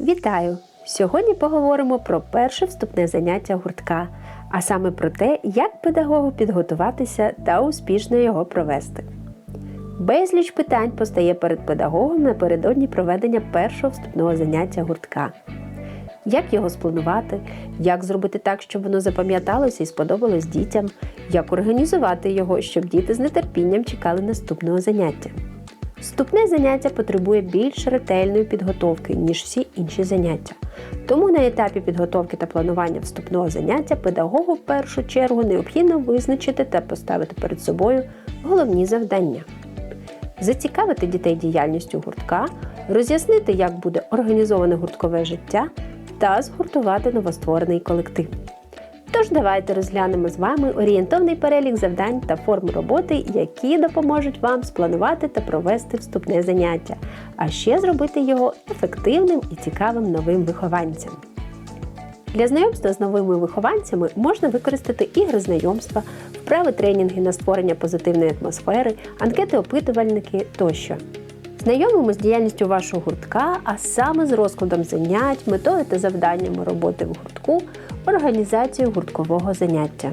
Вітаю! Сьогодні поговоримо про перше вступне заняття гуртка, а саме про те, як педагогу підготуватися та успішно його провести. Безліч питань постає перед педагогом напередодні проведення першого вступного заняття гуртка. Як його спланувати, як зробити так, щоб воно запам'яталося і сподобалось дітям, як організувати його, щоб діти з нетерпінням чекали наступного заняття. Вступне заняття потребує більш ретельної підготовки, ніж всі інші заняття. Тому на етапі підготовки та планування вступного заняття педагогу в першу чергу необхідно визначити та поставити перед собою головні завдання. Зацікавити дітей діяльністю гуртка, роз'яснити, як буде організоване гурткове життя та згуртувати новостворений колектив. Тож давайте розглянемо з вами орієнтовний перелік завдань та форм роботи, які допоможуть вам спланувати та провести вступне заняття, а ще зробити його ефективним і цікавим новим вихованцям. Для знайомства з новими вихованцями можна використати ігри знайомства, вправи тренінги на створення позитивної атмосфери, анкети опитувальники тощо. Знайомимо з діяльністю вашого гуртка, а саме з розкладом занять, метою та завданнями роботи в гуртку, організацією гурткового заняття.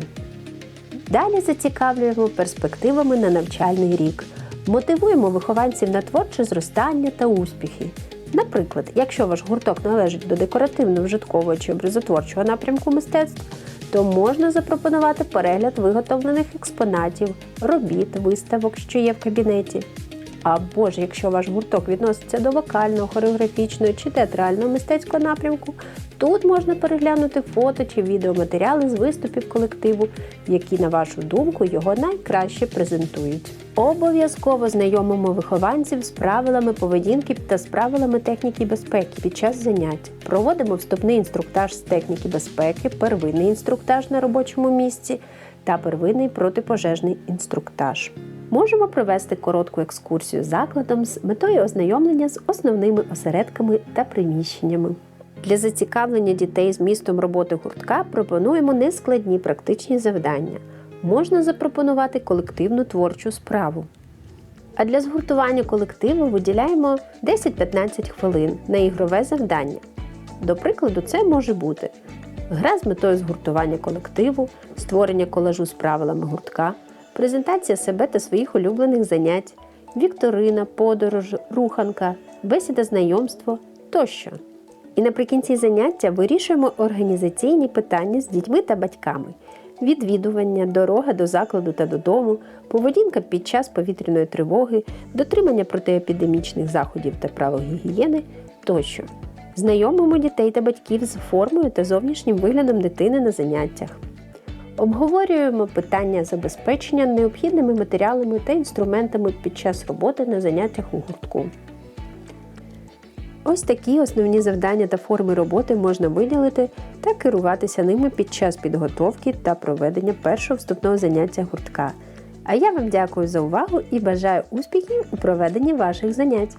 Далі зацікавлюємо перспективами на навчальний рік. Мотивуємо вихованців на творче зростання та успіхи. Наприклад, якщо ваш гурток належить до декоративно-вжиткового чи образотворчого напрямку мистецтва, то можна запропонувати перегляд виготовлених експонатів, робіт, виставок, що є в кабінеті. Або ж якщо ваш гурток відноситься до вокального, хореографічного чи театрального мистецького напрямку, тут можна переглянути фото чи відеоматеріали з виступів колективу, які, на вашу думку, його найкраще презентують. Обов'язково знайомимо вихованців з правилами поведінки та з правилами техніки безпеки під час занять. Проводимо вступний інструктаж з техніки безпеки, первинний інструктаж на робочому місці та первинний протипожежний інструктаж. Можемо провести коротку екскурсію закладом з метою ознайомлення з основними осередками та приміщеннями. Для зацікавлення дітей з містом роботи гуртка пропонуємо нескладні практичні завдання. Можна запропонувати колективну творчу справу. А для згуртування колективу виділяємо 10-15 хвилин на ігрове завдання. До прикладу, це може бути гра з метою згуртування колективу, створення колажу з правилами гуртка, презентація себе та своїх улюблених занять, вікторина, подорож, руханка, бесіда знайомство тощо. І наприкінці заняття вирішуємо організаційні питання з дітьми та батьками. Відвідування, дорога до закладу та додому, поведінка під час повітряної тривоги, дотримання протиепідемічних заходів та правил гігієни тощо. Знайомимо дітей та батьків з формою та зовнішнім виглядом дитини на заняттях. Обговорюємо питання забезпечення необхідними матеріалами та інструментами під час роботи на заняттях у гуртку. Ось такі основні завдання та форми роботи можна виділити та керуватися ними під час підготовки та проведення першого вступного заняття гуртка. А я вам дякую за увагу і бажаю успіхів у проведенні ваших занять.